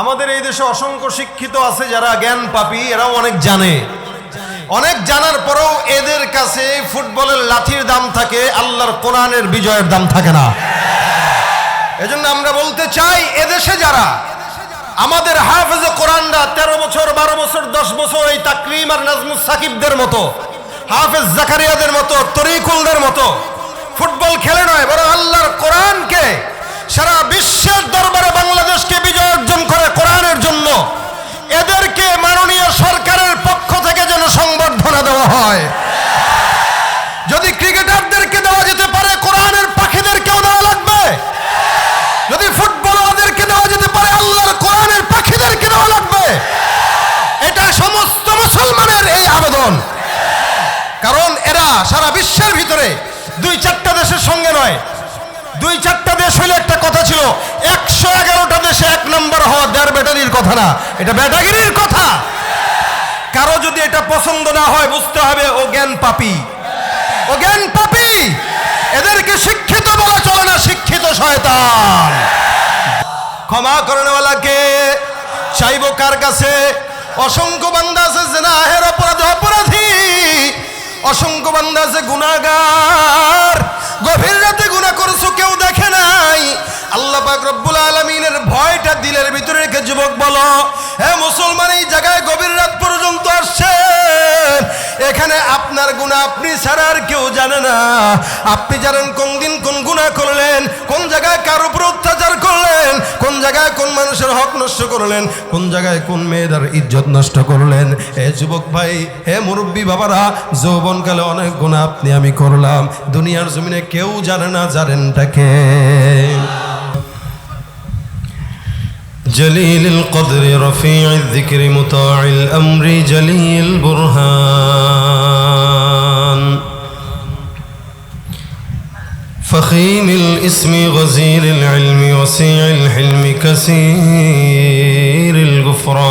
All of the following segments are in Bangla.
আমাদের এই দেশে অসংখ্য শিক্ষিত আছে যারা জ্ঞান পাপি, এরাও অনেক জানে। অনেক জানার পরেও এদের কাছে ফুটবলের লাঠির দাম থাকে, আল্লাহর কোরআনের বিজয়ের দাম থাকে না। এজন্য আমরা বলতে চাই, এদেশে যারা, আমাদের হাফেজে কোরআনরা তেরো বছর, বারো বছর, দশ বছর এই তাকরিম আর নাজমুস সাকিবদের মতো, হাফেজ জাকারিয়াদের মতো, তরিকুলদের মতো, ফুটবল খেলে নয়, বরং আল্লাহর কোরআনকে সারা বিশ্বের দরবারে বাংলাদেশকে বিজয় অর্জন করে কোরআনের জন্য। এদেরকে মাননীয় সরকারের পক্ষ থেকে যেন সংবর্ধনা দেওয়া হয়। যদি ক্রিকেটারদেরকে দেওয়া যেতে পারে, কোরআনের পাখিদেরকেও দেওয়া লাগবে। যদি ফুটবলারদেরকে দেওয়া যেতে পারে, আল্লাহর কোরআনের পাখিদেরকে দেওয়া লাগবে। এটা সমস্ত মুসলমানের এই আবেদন। কারণ এরা সারা বিশ্বের ভিতরে দুই চারটা দেশের সঙ্গে নয় দুই চারটা দেশ হইলে একটা কথা ছিল, একশো এগারোটা দেশে এক নম্বর হওয়া দেড় ব্যাটারির কথা না, এটা ব্যাটাগিরির কথা। কারও যদি এটা পছন্দ না হয়, বুঝতে হবে ও জ্ঞান পাপি। ও জ্ঞান পাপি। এদেরকে শিক্ষিত বলা চলে না, শিক্ষিত শয়তান। ক্ষমা করণেওয়ালাকে চাইব কার কাছে? অসংখ্য বান্দা আছে, জেনাহের অপরাধ অপরাধী। অসংখ্য বান্দা আছে গুনাগার গভীর রাতে গুণা করছ, কেউ দেখে নাই। আল্লাহ রব্বুল আলমিনের ভয়টা দিলের ভিতরে রেখে, যুবক বলো হ্যাঁ মুসলমান, এই জায়গায় গভীর রাত পর্যন্ত আসছেন। এখানে আপনার গুণা আপনি ছাড়া আর কেউ জানে না। আপনি জানেন কোন দিন কোন গুণা করলেন, কোন জায়গায় কার উপর অত্যাচার করলেন, কোন জায়গায় কোন মানুষের হক নষ্ট করলেন, কোন জায়গায় কোন মেয়েদের ইজ্জত নষ্ট করলেন। হে যুবক ভাই হে মুরব্বী বাবারা, যৌবনকালে অনেক গুণা আপনি আমি করলাম। দুনিয়ার জমিনে কেউ জানে না জানেনটাকে جليل القدر رفيع الذكر مطاع الأمر جليل البرهان. فخيم الاسم غزير العلم وسيع الحلم كثير الغفران.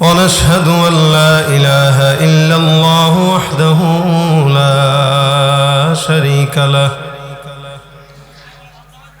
ونشهد أن لا إله إلا الله وحده لا شريك له.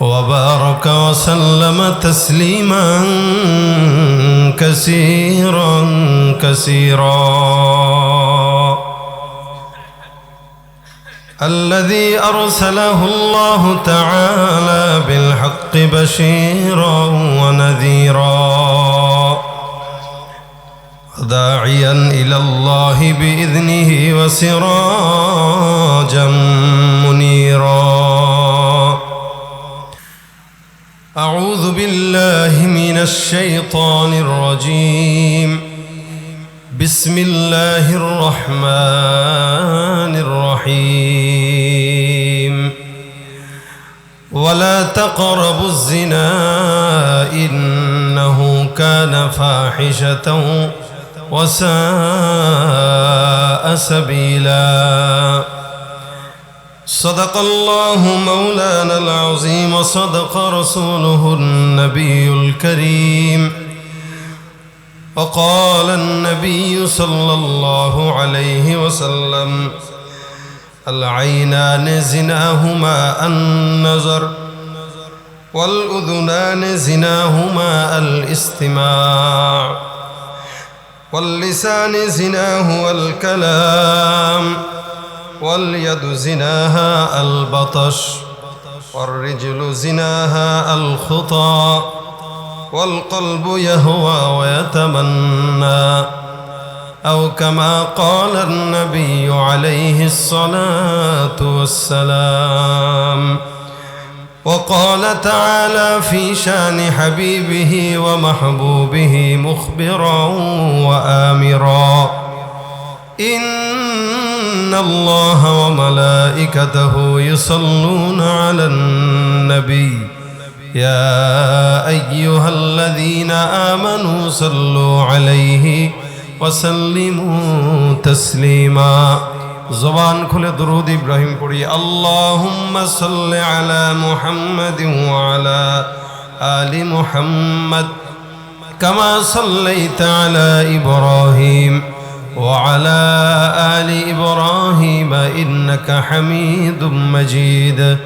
وبارك وسلم تسليما كثيرا كثيرا. الذي أرسله الله تعالى بالحق بشيرا ونذيرا. داعيا إلى الله بإذنه وسراجا بالله من الشيطان الرجيم. بسم الله الرحمن الرحيم. ولا تقربوا الزنا إنه كان فاحشة وساء سبيلاً. صدق الله مولانا العظيم وصدق رسوله النبي الكريم. وقال النبي صلى الله عليه وسلم العينان زناهما النظر والأذنان زناهما الاستماع واللسان زناه الكلام واليد زناها البطش والرجل زناها الخطى والقلب يهوى ويتمنى. أو كما قال النبي عليه الصلاة والسلام وقال تعالى في شان حبيبه ومحبوبه مخبرا وآمرا. إن الله وملائكته يصلون على النبي يا أيها الذين آمنوا صلوا عليه وسلموا تسليما زبان كل درود إبراهيم قري اللهم صل على محمد وعلى آل محمد كما صليت على إبراهيم وعلى آل إبراهيم إنك حميد مجيد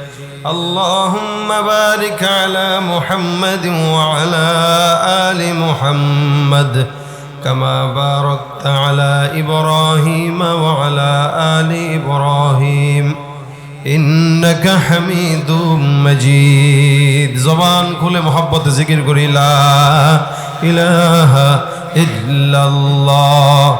اللهم بارك على محمد وعلى آل محمد كما باركت على إبراهيم وعلى آل إبراهيم إنك حميد مجيد زبان كل محبة ذكر قري لا إله إلا الله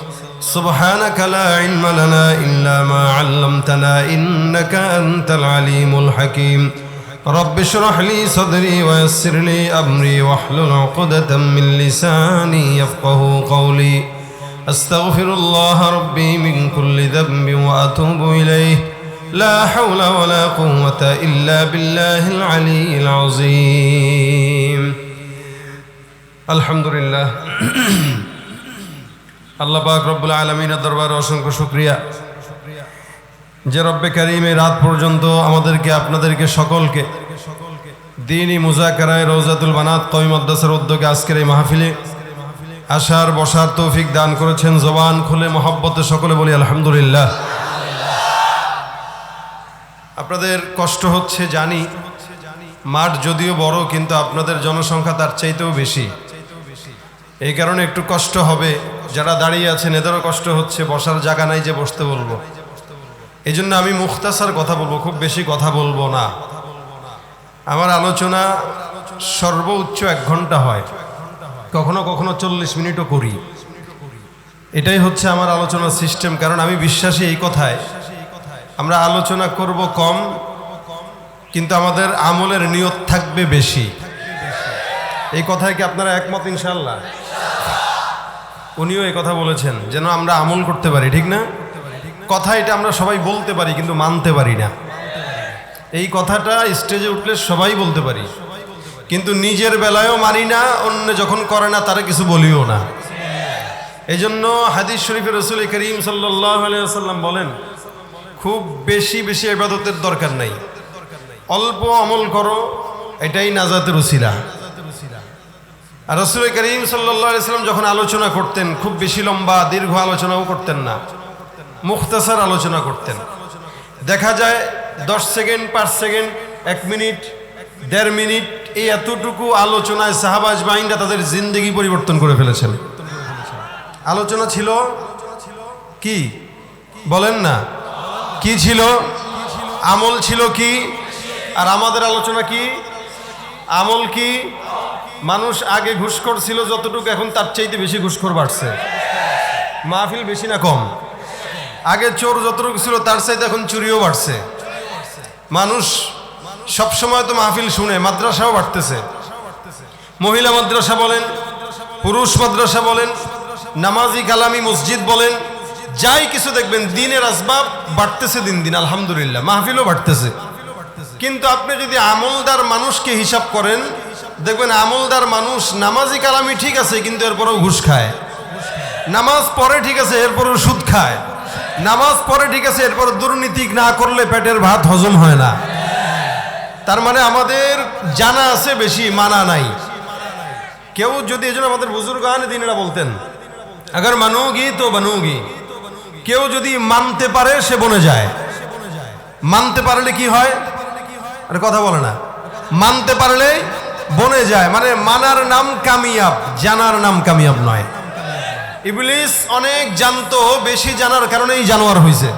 سبحانك لا علم لنا إلا ما علمتنا إنك أنت العليم الحكيم. رب اشرح لي صدري ويسر لي أمري واحلل عقدة من لساني يفقه قولي. أستغفر الله ربي من كل ذنب وأتوب إليه. لا حول ولا قوة إلا بالله العلي العظيم. الحمد لله. আল্লাহ পাক রব্বুল আলমিনের দরবারে অসংখ্য শুক্রিয়া। যে রব্বে কারিম রাত পর্যন্ত আমাদেরকে, আপনাদেরকে সকলকে দিনই মুজাকারায় রৌজাতুল বানাত কই মাদ্রাসার উদ্যোগে আজকের এই মাহফিলে আসার, বসার তৌফিক দান করেছেন জবান খুলে মহব্বতে সকলে বলি আলহামদুলিল্লাহ। আপনাদের কষ্ট হচ্ছে জানি, মাঠ যদিও বড়, কিন্তু আপনাদের জনসংখ্যা তার চাইতেও বেশি। এই কারণে একটু কষ্ট হবে। যারা দাঁড়িয়ে আছেন, এদেরও কষ্ট হচ্ছে, বসার জায়গা নাই যে বসতে বলব। এই জন্য আমি মুখতাসার কথা বলব, খুব বেশি কথা বলব না। আমার আলোচনা সর্বোচ্চ এক ঘণ্টা হয়। কখনো কখনো চল্লিশ মিনিটও করি। এটাই হচ্ছে আমার আলোচনার সিস্টেম, কারণ আমি বিশ্বাসী এই কথায়। আমরা আলোচনা করব কম, কিন্তু আমাদের আমলের নিয়ত থাকবে বেশি। এই কথায় কি আপনারা একমত ইনশাল্লাহ উনিও এই কথা বলেছেন, যেন আমরা আমল করতে পারি, ঠিক না? কথা এটা আমরা সবাই বলতে পারি, কিন্তু মানতে পারি না। এই কথাটা স্টেজে উঠলে সবাই বলতে পারি। কিন্তু নিজের বেলায়ও মানি না, অন্য যখন করে না, তারা কিছু বলিও না। এই জন্য হাদিস শরীফের রসুল করিম সাল্লাম বলেন, খুব বেশি বেশি এবাদতের দরকার নাই। অল্প আমল করো, এটাই নাজাতের উসিলা আর রসুল করিম সাল্লাম যখন আলোচনা করতেন, খুব বেশি লম্বা, দীর্ঘ আলোচনাও করতেন না। মুখতাসার আলোচনা করতেন। দেখা যায় দশ সেকেন্ড, পাঁচ সেকেন্ড, এক মিনিট, দেড় মিনিট, এই এতটুকু আলোচনায় সাহাবাজ বাহিনীরা তাদের জিন্দগি পরিবর্তন করে ফেলেছেন। আলোচনা ছিল কি? বলেন না। কি ছিল? আমল ছিল কি? আর আমাদের আলোচনা কি? আমল কি? মানুষ আগে ঘুষখোর ছিল যতটুকু, এখন তার চাইতে বেশি ঘুষখোর বাড়ছে। মাহফিল বেশি না কম? আগে চোর যতটুকু ছিল, তার চাইতে এখন চুরিও বাড়ছে। মানুষ সবসময় তো মাহফিল শুনে, মাদ্রাসাও বাড়তেছে। মহিলা মাদ্রাসা বলেন, পুরুষ মাদ্রাসা বলেন, নামাজি কালামি মসজিদ বলেন, যাই কিছু দেখবেন, দিনের আসবাব বাড়তেছে দিন দিন, আলহামদুলিল্লাহ, মাহফিলও বাড়তেছে। কিন্তু আপনি যদি আমলদার মানুষকে হিসাব করেন দেখবেন আমলদার মানুষ নামাজি কালামি ঠিক আছে, কিন্তু এরপরেও ঘুষ খায়। নামাজ পরে ঠিক আছে, এরপরেও সুদ খায়। নামাজ পরে ঠিক আছে, এরপর দুর্নীতি না করলে পেটের ভাত হজম হয় না। তার মানে আমাদের জানা আছে, বেশি মানা নাই। কেউ যদি এই জন্য আমাদের বুজুর্গান দিনেরা বলতেন, আগার মানুগি তো বানুগি। কেউ যদি মানতে পারে, সে বনে যায়। মানতে পারলে কি হয়? আরে কথা বলে না। মানতে পারলে বনে যায় মানে মানার নাম কামিয়াব, জানার নাম কামিয়াব নয়। ইবলিস অনেক জানতো, বেশি জানার কারণেই জানোয়ার হয়েছে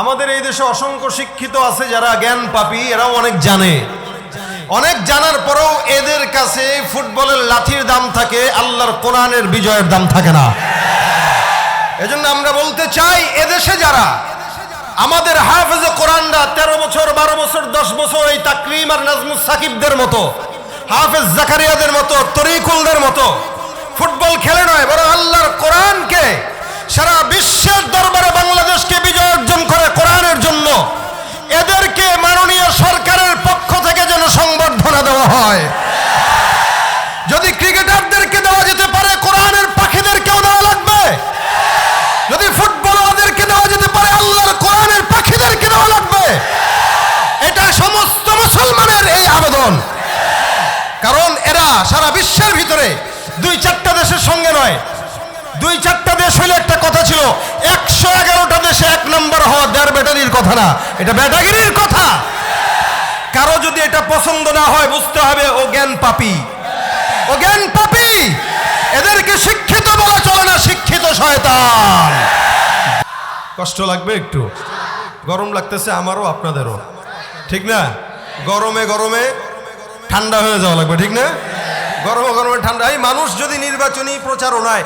আমাদের এই দেশে অসংখ্য শিক্ষিত আছে যারা জ্ঞান পাপি, এরাও অনেক জানে। অনেক জানার পরেও এদের কাছে ফুটবলের লাঠির দাম থাকে, আল্লাহর কোরআনের বিজয়ের দাম থাকে না। এজন্য আমরা বলতে চাই, এদেশে যারা, আমাদের হাফেজে কোরআনরা তেরো বছর, বারো বছর, দশ বছর এই তাকরিম আর নাজমুস সাকিবদের মতো হাফেজ জাকারিয়াদের মতো, তরিকুলদের মতো। ফুটবল খেলে নয়, বরং আল্লাহর কোরআনকে সারা বিশ্বের দরবারে বাংলাদেশকে বিজয় অর্জন করে কোরআনের জন্য। এদেরকে মাননীয় সরকারের পক্ষ থেকে যেন সংবর্ধনা দেওয়া হয়। যদি ক্রিকেটারদেরকে দেওয়া যেতে পারে, কোরআনের পাখিদেরকেও দেওয়া লাগবে। যদি ফুটবলারদেরকে দেওয়া যেতে পারে, আল্লাহর কোরআনের পাখিদেরকে দেওয়া লাগবে। এটা সমস্ত মুসলমানের এই আবেদন। কারণ এরা সারা বিশ্বের ভিতরে দুই চারটা দেশের সঙ্গে নয়। দুই চারটা দেশ হইলে একটা কথা ছিল, একশো এগারোটা দেশে এক নম্বর হওয়া দেড় ব্যাটারির কথা না, এটা ব্যাটাগিরির কথা। কারও যদি এটা পছন্দ না হয়, বুঝতে হবে ও জ্ঞান পাপি। ও জ্ঞান পাপি। এদেরকে শিক্ষিত বলা চলে না, শিক্ষিত শয়তান। কষ্ট লাগবে একটু? গরম লাগতেছে আমারও, আপনাদেরও। ঠিক না? গরমে গরমে ঠান্ডা হয়ে যাওয়া লাগবে, ঠিক না? গরমে গরমে ঠান্ডা। এই মানুষ যদি নির্বাচনী প্রচারণায়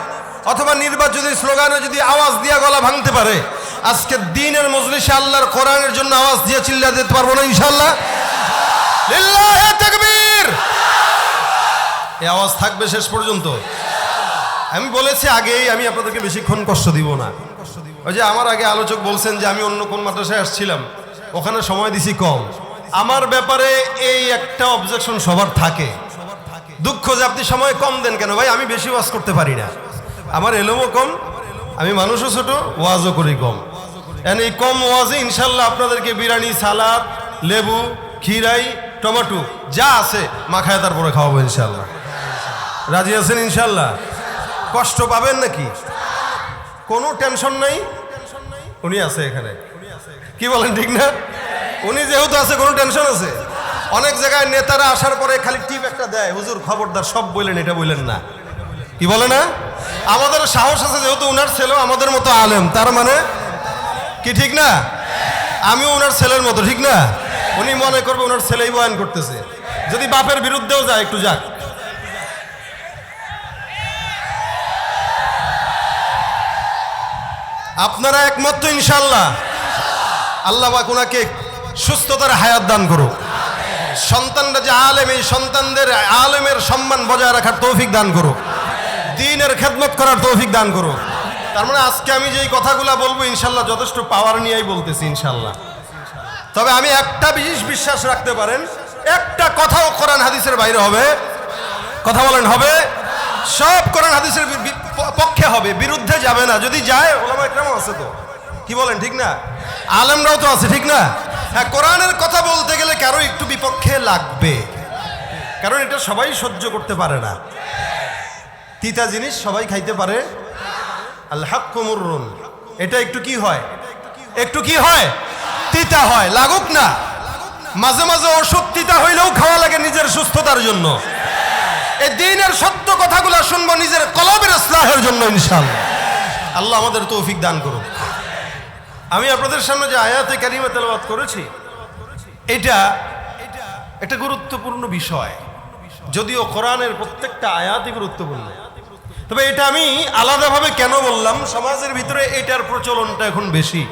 অথবা নির্বাচনী স্লোগানে যদি আওয়াজ দিয়া গলা ভাঙতে পারে, আজকে দিনের মজলিসে আল্লাহর কোরআনের জন্য আওয়াজ দিয়ে চিল্লা দিতে পারব না ইনশাল্লাহ আওয়াজ থাকবে শেষ পর্যন্ত। আমি বলেছি আগেই, আমি আপনাদেরকে বেশিক্ষণ কষ্ট দিব না। ওই যে আমার আগে আলোচক বলছেন যে আমি অন্য কোন মাদ্রাসায় আসছিলাম, ওখানে সময় দিছি কম। আমার ব্যাপারে এই একটা অবজেকশন সবার থাকে। দুঃখ যে আপনি সময় কম দেন কেন? ভাই, আমি বেশি ওয়াজ করতে পারি না। আমার এলোমও কম, আমি মানুষও ছোট, ওয়াজও করি কম। এই কম ওয়াজে ইনশাল্লাহ আপনাদেরকে বিরিয়ানি, সালাদ, লেবু খিরাই টমেটো, যা আছে মাখায় তারপরে খাওয়াবো ইনশাল্লাহ। রাজি আছেন ইনশাল্লাহ? কষ্ট পাবেন নাকি? কোনো টেনশন নাই? উনি আছে এখানে। কি বলেন, ঠিক না? উনি যেহেতু আছে, কোনো টেনশন আছে? অনেক জায়গায় নেতারা আসার পরে খালি টিপ একটা দেয়, হুজুর, খবরদার, সব বললেন এটা বললেন না। কি বলে না? আমাদের সাহস আছে যেহেতু ওনার ছেলেও আমাদের মতো আলেম, তার মানে কি ঠিক না? আমিও ওনার ছেলের মতো, ঠিক না? উনি মনে করবে ওনার ছেলেই বয়ান করতেছে। যদি বাপের বিরুদ্ধেও যায়, একটু যাক। আপনারা একমাত্র ইনশাল্লাহ আল্লাহ পাক ওনাকে সুস্থতার হায়াত দান করুক। সন্তানরা যে আলেম, এই সন্তানদের আলেমের সম্মান বজায় রাখার তৌফিক দান করুক। দিনের খেদমত করার তৌফিক দান করুক। তার মানে আজকে আমি যে কথাগুলো বলব, ইনশাল্লাহ যথেষ্ট পাওয়ার নিয়েই বলতেছি, ইনশাল্লাহ। তবে আমি একটা বিশেষ বিশ্বাস রাখতে পারেন, একটা কথাও কোরআন হাদিসের বাইরে হবে। কথা বলেন, হবে? সব কোরআন হাদিসের পক্ষে হবে, বিরুদ্ধে যাবে না। যদি যায় ওলামা একরামও আছে তো। কি বলেন, ঠিক না? আলেমরাও তো আছে, ঠিক না? হ্যাঁ কোরআনের কথা বলতে গেলে কারও একটু বিপক্ষে লাগবে। কারণ এটা সবাই সহ্য করতে পারে না। তিতা জিনিস সবাই খাইতে পারে। আল্লাহ কুমুরুন এটা একটু কি হয়? একটু কি হয়? তিতা হয়, লাগুক না। মাঝে মাঝে অসুখ তিতা হইলেও খাওয়া লাগে নিজের সুস্থতার জন্য। এই দিনের সত্য কথাগুলো শুনব নিজের কলবের ইসলাহের জন্য, ইনশাল্লাহ। আল্লাহ আমাদের তৌফিক দান করুন আমি আপনাদের সামনে যে আয়াতে কারিমা তেলাওয়াত করেছি, এটা একটা গুরুত্বপূর্ণ বিষয়। যদিও কোরআনের প্রত্যেকটা আয়াতই গুরুত্বপূর্ণ। তবে এটা আমি আলাদাভাবে কেন বললাম, সমাজের ভিতরে এটার প্রচলনটা এখন বেশি।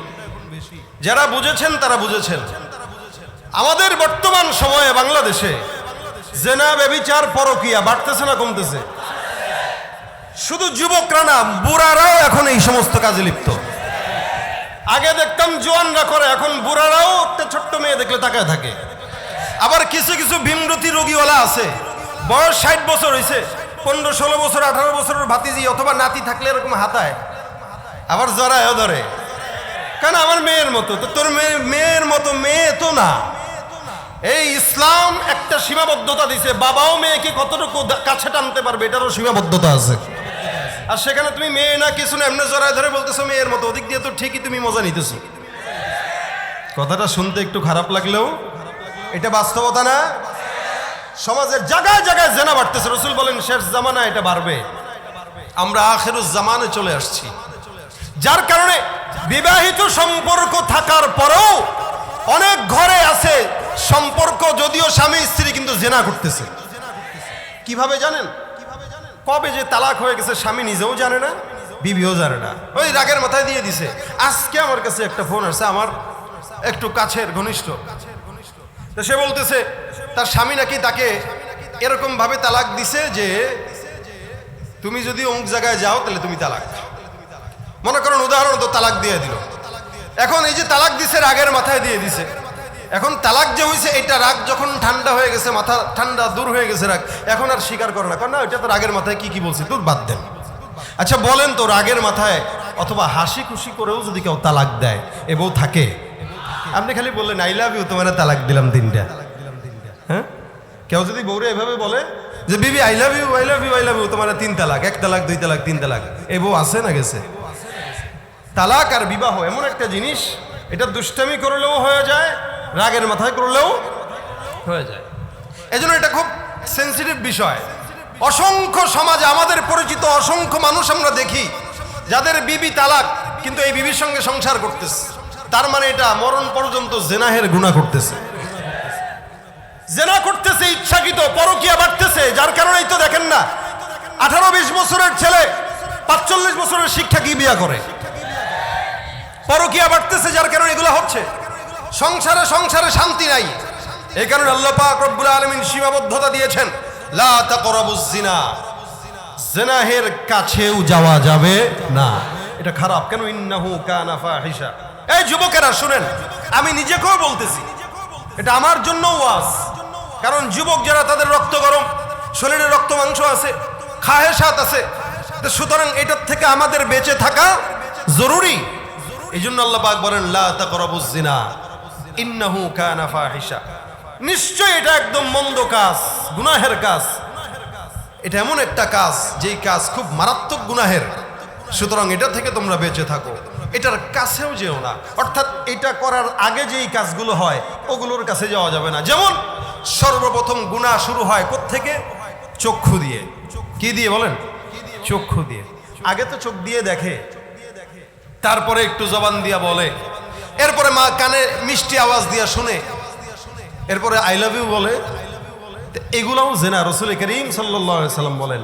যারা বুঝেছেন, তারা বুঝেছেন। আমাদের বর্তমান সময়ে বাংলাদেশে জেনা ব্যবিচার পরকিয়া বাড়তেছে না কমতেছে? শুধু যুবকরা না, বুড়ারাও এখন এই সমস্ত কাজে লিপ্ত। আগে দেখতাম জোয়ানরা করে, এখন বুড়ারাও একটা ছোট্ট মেয়ে দেখলে তাকায় থাকে। আবার কিছু কিছু ভীমরতি রোগীওয়ালা আছে। বয়স ষাট বছর হয়েছে পনেরো ষোলো বছর, আঠারো বছরের ভাতিজি অথবা নাতি থাকলে এরকম হাতায়। আবার জরায়ও ধরে। কেন? আমার মেয়ের মতো। তো তোর মেয়ে, মেয়ের মতো মেয়ে তো না। এই ইসলাম একটা সীমাবদ্ধতা দিছে। বাবাও মেয়েকে কতটুকু কাছে টানতে পারবে এটারও সীমাবদ্ধতা আছে। আর সেখানে তুমি মেয়ে না, কিছু না, এমনি জড়ায় ধরে বলতেছো মেয়ের মতো। ওদিক দিয়ে তো ঠিকই তুমি মজা নিতেছো। কথাটা শুনতে একটু খারাপ লাগলেও এটা বাস্তবতা না। সমাজের জায়গায় জায়গায় জেনা বাড়তেছে। রসুল বলেন, শেষ জামানা এটা বাড়বে। আমরা আখেরুজ জামানে চলে আসছি। যার কারণে বিবাহিত সম্পর্ক থাকার পরেও অনেক ঘরে আছে সম্পর্ক, যদিও স্বামী স্ত্রী কিন্তু জেনা করতেছে। কীভাবে জানেন? কবে যে তালাক হয়ে গেছে স্বামী নিজেও জানে না, বিবিও জানে না। ওই রাগের মাথায় দিয়ে দিছে। আজকে আমার কাছে একটা ফোন আসছে, আমার একটু কাছের ঘনিষ্ঠ। তো সে বলতেছে, তার স্বামী নাকি তাকে এরকম ভাবে তালাক দিছে যে তুমি যদি অমুক জায়গায় যাও, তাহলে তুমি তালাক মনে করেন তো তালাক দিয়ে দিল। এখন এই যে তালাক দিছে, রাগের মাথায় দিয়ে দিছে। এখন তালাক যে হয়েছে এটা রাগ যখন ঠান্ডা হয়ে গেছে, মাথা ঠান্ডা, দূর হয়ে গেছে রাগ, এখন আর স্বীকার করে না। কারণ না ওইটা তো রাগের মাথায়, কি কি বলছে? তোর বাদ দেন। আচ্ছা বলেন তো, রাগের মাথায়, অথবা হাসি খুশি করেও যদি কেউ তালাক দেয়, এ থাকে? আপনি খালি বললেন আই লাভ ইউ তোমার তালাক দিলাম তিনটা হ্যাঁ? কেউ যদি বউরে এভাবে বলে যে, বিবি I love you I love you I love you তোমার তিন তালাক, এক তালাক, দুই তালাক, তিন তালাক। এই বউ আছে না গেছে? তালাক আর বিবাহ এমন একটা জিনিস, এটা দুষ্টামি করলেও হয়ে যায় রাগের মাথায় করলেও হয়ে যায়। এজন্য এটা খুব সেন্সিটিভ বিষয়। অসংখ্য সমাজে আমাদের পরিচিত অসংখ্য মানুষ আমরা দেখি যাদের বিবি তালাক কিন্তু এই বিবির সঙ্গে সংসার করতেছে। তার মানে এটা মরণ পর্যন্ত জেনাহের গুণা করতেছে। জেনা করতেছে ইচ্ছাকৃত পরকিয়া বাড়তেছে যার কারণেই তো দেখেন না। আঠারো বিশ বছরের ছেলে পাঁচচল্লিশ বছরের শিক্ষা কি বিয়া করে? পরকিয়া বাড়তেছে যার কারণে এগুলো হচ্ছে। সংসারে সংসারে শান্তি নাই। এই কারণে আল্লাহ পাক রব্বুল আলামিন সীমাবদ্ধতা দিয়েছেন, লা তাকরাবুজ জিনা। জেনাহের কাছেও যাওয়া যাবে না। এটা খারাপ। কেন? ইন্নাহু কানা ফাহিশা। এই যুবকেরা, শুনেন, আমি নিজেকেও বলতেছি, এটা আমার জন্য ওয়াজ। কারণ যুবক যারা, তাদের রক্ত গরম, শরীরে রক্ত মাংস আছে খাহেসাত আছে। সুতরাং এটার থেকে আমাদের বেঁচে থাকা জরুরি। এই জন্য আল্লাহ পাক বলেন, লা তাকরাবুজ জিনা। ইন্নাহু কানা ফাহিশা। নিশ্চয় এটা একদম মন্দ কাজ, গুনাহের কাজ। এটা এমন একটা কাজ, যেই কাজ খুব মারাত্মক গুনাহের। সুতরাং এটা থেকে তোমরা বেঁচে থাকো। এটার কাছেও যেও না। অর্থাৎ এটা করার আগে যেই কাজগুলো হয়, ওগুলোর কাছে যাওয়া যাবে না। যেমন, সর্বপ্রথম গুনাহ শুরু হয় থেকে চক্ষু দিয়ে। কি দিয়ে বলেন? চক্ষু দিয়ে। আগে তো চোখ দিয়ে দেখে। তারপরে একটু জবান দিয়া বলে। এরপরে মা কানে মিষ্টি আওয়াজ দিয়া শুনে, এরপরে আই লাভ ইউ বলে। এগুলাও জেনা, রসুল করিম সাল্লাম বলেন।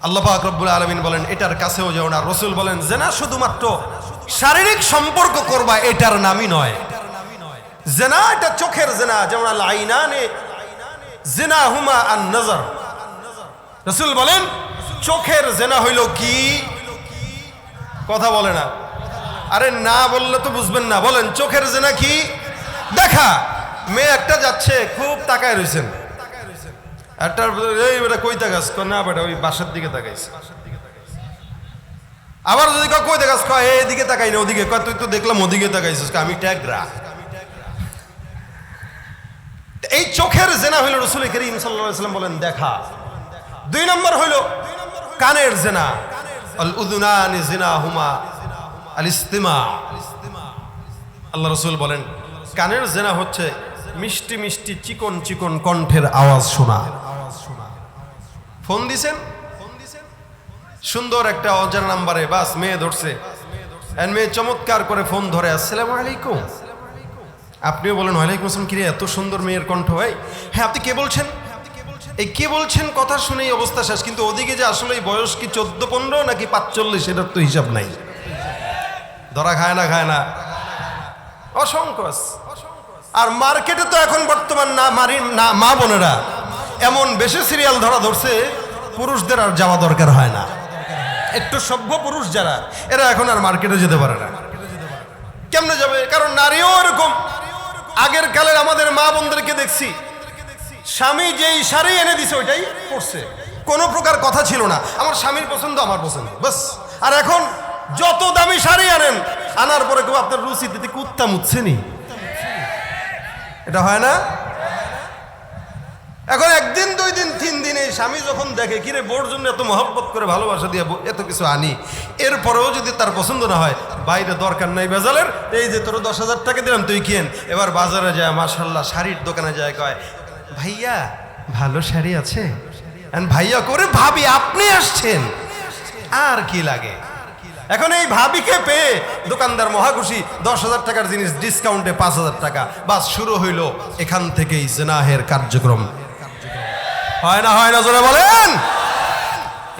আল্লাহ পাক রব্বুল আলমিন বলেন, এটার কাছেও যাও না। রসুল বলেন, জেনা শুধুমাত্র শারীরিক সম্পর্ক করবা, এটার নামই নয়। জেনা এটা চোখের জেনা, যেমন আইনানে, জেনা হুমা আর নজর। রসুল বলেন, চোখের জেনা হইল কি? কথা বলে না। আরে না বললে তো বুঝবেন না। বলেন, চোখের জেনা কি? দেখা। মেয়ে একটা যাচ্ছে, খুব তাকায় রয়েছেন এই ওদিকে। চোখের জেনা হইল রসুল করিম সাল্লাম বলেন, দেখা। দুই নম্বর হইল, কানের জেনা। জিনা হুমা আল ইস্তিমা আল্লাহ রসুল বলেন, কানের জেনা হচ্ছে মিষ্টি মিষ্টি চিকন চিকন কণ্ঠের আওয়াজ শোনা। ফোন দিছেন? সুন্দর একটা অজানা নাম্বারে, বাস, মেয়ে ধরছে। মেয়ে চমৎকার করে ফোন ধরে, আসসালাম আলাইকুম। আপনিও বলেন, ওয়ালাইকুম আসসালাম, কিরে, এত সুন্দর মেয়ের কণ্ঠ হয় হ্যাঁ আপনি কে বলছেন? এই কে বলছেন কথা শুনেই অবস্থা শেষ, কিন্তু ওদিকে যে আসলে বয়স কি চোদ্দ পনেরো নাকি পাঁচচল্লিশ, এটার তো হিসাব নাই। ধরা খায় না খায় না। অসংখ্য। আর মার্কেটে তো এখন বর্তমান না মারি, না মা বোনেরা এমন বেশি সিরিয়াল ধরা ধরছে, পুরুষদের আর যাওয়া দরকার হয় না। একটু সভ্য পুরুষ যারা, এরা এখন আর মার্কেটে যেতে পারে না। কেমনে যাবে? কারণ নারীও এরকম। আগের কালের আমাদের মা বোনদেরকে দেখছি, স্বামী যেই শাড়ি এনে দিছে ওইটাই পড়ছে কোনো প্রকার কথা ছিল না। আমার স্বামীর পছন্দ, আমার পছন্দ বাস আর এখন যত দামি শাড়ি আনেন, আনার পরে কেউ আপনার রুচিতে কুত্তা মুচ্ছে নি। এটা হয় না? এখন একদিন, দুই দিন, তিন দিন এই স্বামী যখন দেখে, কিরে, বোর জন্য এত মহব্বত করে ভালোবাসা দিয়ে এত কিছু আনি। এরপরেও যদি তার পছন্দ না হয়, বাইরে দরকার নাই বেজালের। এই যে তোর দশ হাজার টাকা দিলাম, তুই কেন এবার বাজারে যায় মাসাল্লাহ শাড়ির দোকানে যায়, কয়, ভাইয়া, ভালো শাড়ি আছে? ভাইয়া করে, ভাবি, আপনি আসছেন। আর কি লাগে? এখন এই ভাবিকে পেয়ে দোকানদার মহাখুশি দশ হাজার টাকার জিনিস ডিসকাউন্টে পাঁচ হাজার টাকা। বাস শুরু হইল এখান থেকেই জেনাহের কার্যক্রম। হয় না হয় না, জোরে বলেন!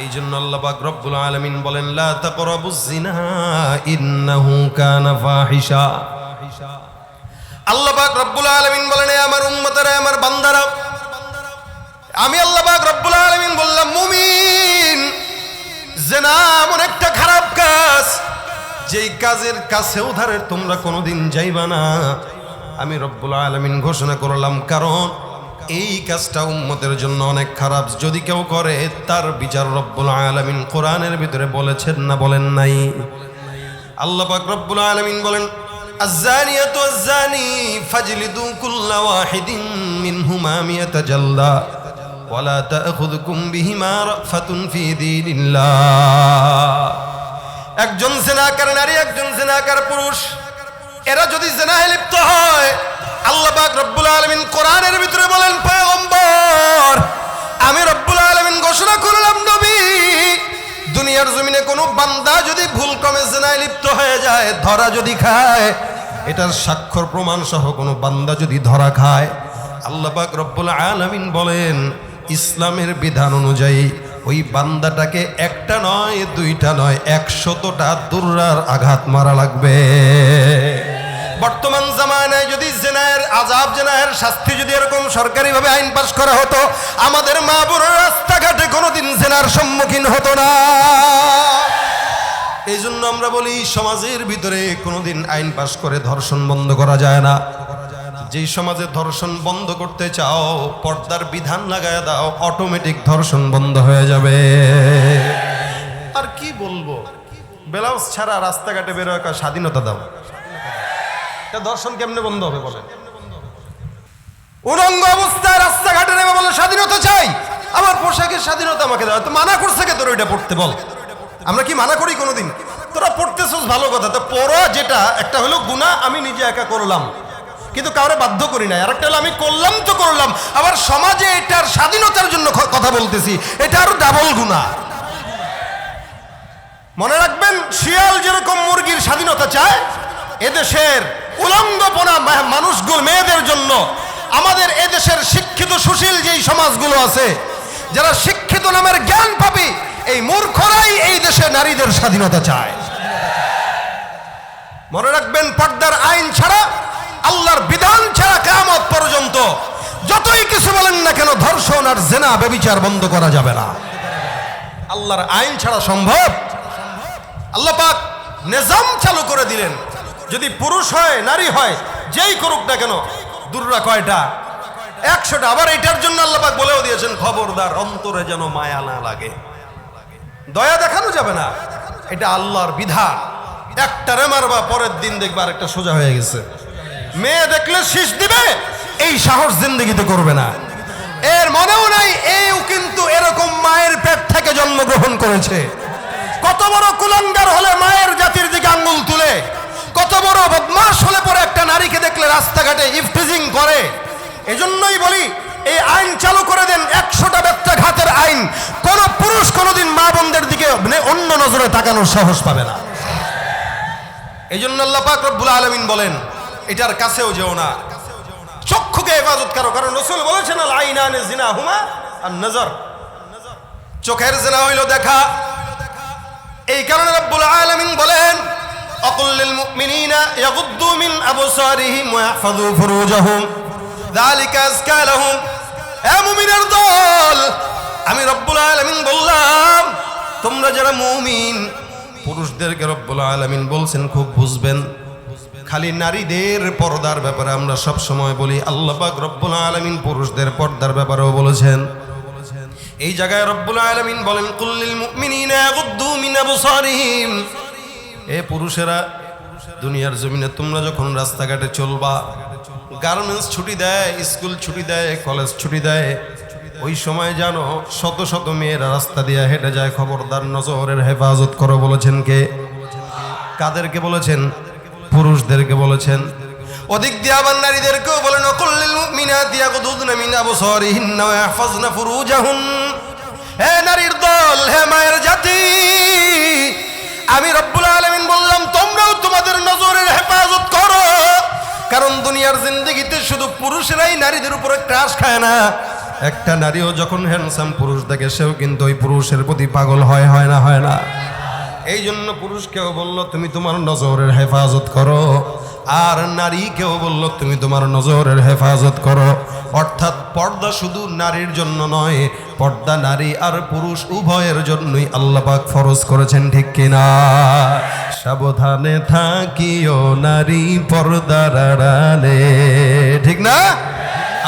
এই জন্য আল্লাহ পাক রব্বুল আলামিন বলেন, লা তাকরাবুজ জিনা, ইন্নাহু কানা ফাহিশা। আল্লাহ পাক রব্বুল আলামিন বলেন আমার উম্মতেরা আমার বান্দারা, আমি আল্লাহ পাক রব্বুল আলামিন বললাম, মুমিন, জেনা যেই কাজের কাছেও ধারে তোমরা কোনোদিন যাইবা না আমি রব্বুল আলামিন ঘোষণা করলাম কারণ এই কাজটা উম্মতের জন্য অনেক খারাপ যদি কেউ করে তার বিচার রব্বুল আলামিন কোরআনের ভিতরে বলেছেন না বলেন নাই আল্লাহ পাক রব্বুল আলামিন বলেন الزانية والزاني فاجلدوا كل واحد منهما مئة جلدة ولا تأخذكم بهما رأفة في دين الله একজন জেনাকার নারী, একজন জেনাকার পুরুষ। এরা যদি জেনাহে লিপ্ত হয়, আল্লাহ রব্বুল আলমিন কোরআনের ভিতরে বলেন, পয়গম্বর, আমি রব্বুল আলামিন ঘোষণা করলাম, নবী, দুনিয়ার জমিনে কোনো বান্দা যদি ভুল ক্রমে জেনায় লিপ্ত হয়ে যায়, ধরা যদি খায়, এটার স্বাক্ষর প্রমাণ সহ কোনো বান্দা যদি ধরা খায়। আল্লাহ রব্বুল আলামিন বলেন, ইসলামের বিধান অনুযায়ী ওই বান্দাটাকে একটা নয়, দুইটা নয়, একশতটা দুর্রার আঘাত মারা লাগবে। বর্তমান জামানায় যদি জেনায়ের আজাব জেনায়ের শাস্তি যদি এরকম সরকারিভাবে আইন পাশ করা হতো, আমাদের মা বোনের রাস্তাঘাটে কোনোদিন জেনার সম্মুখীন হতো না। এই জন্য আমরা বলি, সমাজের ভিতরে কোনোদিন আইন পাশ করে ধর্ষণ বন্ধ করা যায় না। যেই সমাজে ধর্ষণ বন্ধ করতে চাও, পর্দার বিধান লাগায় দাও অটোমেটিক ধর্ষণ বন্ধ হয়ে যাবে। আর কি বলব? ব্লাউজ ছাড়া রাস্তাঘাটে বেরোয় স্বাধীনতা দাও। এটা ধর্ষণ কেমনে বন্ধ হবে বলেন? উলঙ্গ অবস্থায় রাস্তাঘাটে নেমে বলে, স্বাধীনতা চাই। আমার পোশাকের স্বাধীনতা আমাকে দাও। তো মানা করছে কে তোর ওইটা পড়তে বল? আমরা কি মানা করি কোনোদিন? তোরা পড়তেছস ভালো কথা। তো পড়া যেটা, একটা হলো গুণা আমি নিজে একা করলাম। কিন্তু কাউরে বাধ্য করি না আর একটা হলো, আমি করলাম তো করলাম, আবার সমাজে এটার স্বাধীনতার জন্য কথা বলতেছি এটা আরও ডাবল গুণা মনে রাখবেন, শিয়াল যেরকম মুরগির স্বাধীনতা চায়, এদেশের উলঙ্গপনা মানুষগুলো, মেয়েদের জন্য। আমাদের এদেশের শিক্ষিত সুশীল যেই সমাজগুলো আছে, যারা শিক্ষিত নামের জ্ঞান পাবে, এই মূর্খরাই এই দেশে নারীদের স্বাধীনতা চায়। মনে রাখবেন, পর্দার আইন ছাড়া আল্লাহর বিধান ছাড়া কেমত পর্যন্ত যতই কিছু বলেন না কেন ধর্ষণ আর জেনা বেবিচার বন্ধ করা যাবে না। আল্লাহর আইন ছাড়া সম্ভব। আল্লাহ পাক নিজাম চালু করে দিলেন। যদি পুরুষ হয়, নারী হয়, যেই করুক না কেন, দুর্রা কয়টা? একশোটা। আবার এটার জন্য আল্লাহ পাক বলেও দিয়েছেন, খবরদার, অন্তরে যেন মায়া না লাগে। দয়া দেখানো যাবে না। এটা আল্লাহর বিধান। একটারে মারবা, পরের দিন দেখবা একটা সোজা হয়ে গেছে। মেয়ে দেখলে শীষ দিবে, এই সাহস জিন্দগিতে করবে না। এর মনেও নাই, এও কিন্তু এরকম মায়ের পেট থেকে জন্মগ্রহণ করেছে। কত বড় কুলঙ্গার হলে মায়ের জাতির দিকে আঙ্গুল তুলে, কত বড় বদমাস হলে পরে একটা নারীকে দেখলে রাস্তাঘাটে ইফটিজিং করে। এজন্যই বলি, এই আইন চালু করে দেন একশোটা ব্যত্যাঘাতের আইন। কোন পুরুষ কোনোদিন মা বোনদের দিকে মানে অন্য নজরে তাকানোর সাহস পাবে না। এই জন্য আল্লাহ পাক রব্বুল আলমিন বলেন এটার কাছেও যেও না। চক্ষুকে হেফাজত করো, কারণ রসুল বলেছেন আইনানে জিনা হুমা আর নজর। চোখের জিনা হইল দেখা। এই কারণে রব্বুল আলামিন বলেন, অকুল লিল মুমিনিনা ইয়াগুদ্দু মিন আবসারিহিম ওয়া ইয়াহফাযু ফুরুজাহুম। যালিকা আযকা লাহুম। এ মুমিনের দল, আমি রব্বুল আলামিন বললাম, তোমরা যারা মুমিন, পুরুষদেরকে রব্বুল আলামিন বলছেন, খুব বুঝবেন। খালি নারীদের পর্দার ব্যাপারে আমরা সব সময় বলি, আল্লাহ পাক রব্বুল আলামিন পুরুষদের পর্দার ব্যাপারেও বলেছেন। এই জায়গায় রব্বুল আলামিন বলেন কুল্লিল মুমিনিনা ইয়াগুদ্দু মিন আবসারিহিম। এ পুরুষেরা, দুনিয়ার জমিনে তোমরা যখন রাস্তাঘাটে চলবা, গার্মেন্টস ছুটি দেয়, স্কুল ছুটি দেয়, কলেজ ছুটি দেয়, ওই সময় জানো, শত শত মেয়েরা রাস্তা দিয়ে হেঁটে যায়, খবরদার নজরের হেফাজত করো বলেছেন কে? কাদেরকে বলেছেন? পুরুষদেরকে বলেছেন, অধিক দিয়ে আবার নারীদেরকেও বলেন অকল্লিল মুমিনাতি ইয়াগুদুদনা মিন আবসারিহিন্না ওয়া ইয়াহফাজনা ফুরুজাহুন। হে নারীর দল, হে মায়ের জাতি, আমি রব্বুল আলামিন বললাম, তোমরাও তোমাদের নজরের হেফাজত করো। কারণ দুনিয়ার জিন্দগিতে শুধু পুরুষেরাই নারীদের উপরে ক্রাশ খায় না। একটা নারীও যখন হ্যান্ডসাম পুরুষ দেখে, সেও কিন্তু ওই পুরুষের প্রতি পাগল হয় হয় না হয় না। এই জন্য পুরুষকেও বলল, তুমি তোমার নজরের হেফাজত করো। আর নারীকেও বলল, তুমি তোমার নজরের হেফাজত করো। অর্থাৎ পর্দা শুধু নারীর জন্য নয়, পর্দা নারী আর পুরুষ উভয়ের জন্যই আল্লাপাক ফরজ করেছেন, ঠিক কিনা সাবধানে থাকিও নারী পর্দার ঠিক না?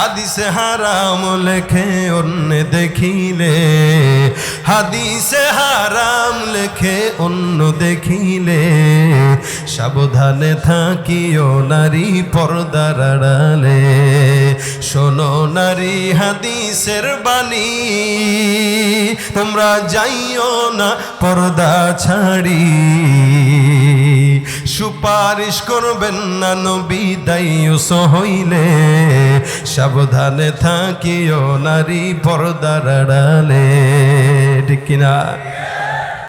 হাদিসে হারাম লেখে অন্য দেখিলে। হাদিসে হারাম লেখে অন্য দেখিলে। সাবধানে থাকিও নারী পর্দার আড়ালে। শোনো নারী হাদিসের বাণী, তোমরা যাইও না পর্দা ছাড়ি। সুপারিশ করবেন না নবী দায়ুস হইলে। সাবধানে থাকিও নারী পর্দার আড়ালে। ঠিক কিনা?